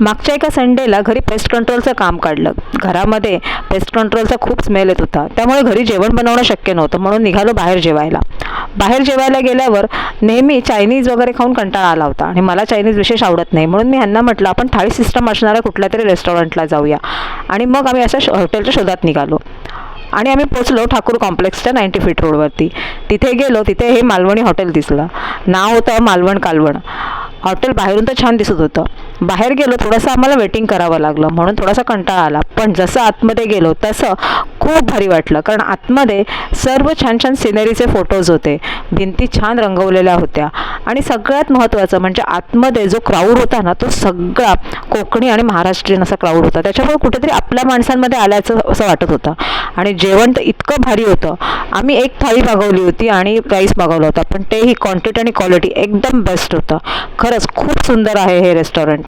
मागच्या एका संडेला घरी पेस्ट कंट्रोलचं काम काढलं. घरामध्ये पेस्ट कंट्रोलचा खूप स्मेल येत होता. त्यामुळे घरी जेवण बनवणं शक्य नव्हतं म्हणून निघालो बाहेर जेवायला. बाहेर जेवायला गेल्यावर नेहमी चायनीज वगैरे खाऊन कंटाळा आला होता आणि मला चायनीज विशेष आवडत नाही. म्हणून मी ह्यांना म्हटलं आपण थाळी सिस्टम असणाऱ्या कुठल्या तरी रेस्टॉरंटला जाऊया. आणि मग आम्ही अशा हॉटेलच्या शोधात निघालो. आणि आम्ही पोचलो ठाकूर कॉम्प्लेक्सच्या नाईंटी फीट रोडवरती तिथे गेलो तिथे हे मालवणी हॉटेल दिसलं. नाव होतं मालवण कालवण. हॉटेल बाहेरून तर छान दिसत होतं. बाहेर गेलो थोडंसं आम्हाला वेटिंग करावं लागलं. म्हणून थोडासा कंटाळा आला. पण जसं आतमध्ये गेलो तसं खूप भारी वाटलं. कारण आतमध्ये सर्व छान छान सिनरीचे फोटोज होते. भिंती छान रंगवलेल्या होत्या. आणि सगळ्यात महत्त्वाचं म्हणजे आतमध्ये जो क्राऊड होता ना तो सगळा कोकणी आणि महाराष्ट्रीयन असा क्राऊड होता. त्याच्यामुळे कुठेतरी आपल्या माणसांमध्ये आल्याचं असं वाटत होतं. आणि जेवण तर इतकं भारी होतं. आम्ही एक थाळी मागवली होती आणि राईस मागवला होता. पण तेही क्वांटिटी आणि क्वालिटी एकदम बेस्ट होतं. खरंच खूप सुंदर आहे हे रेस्टॉरंट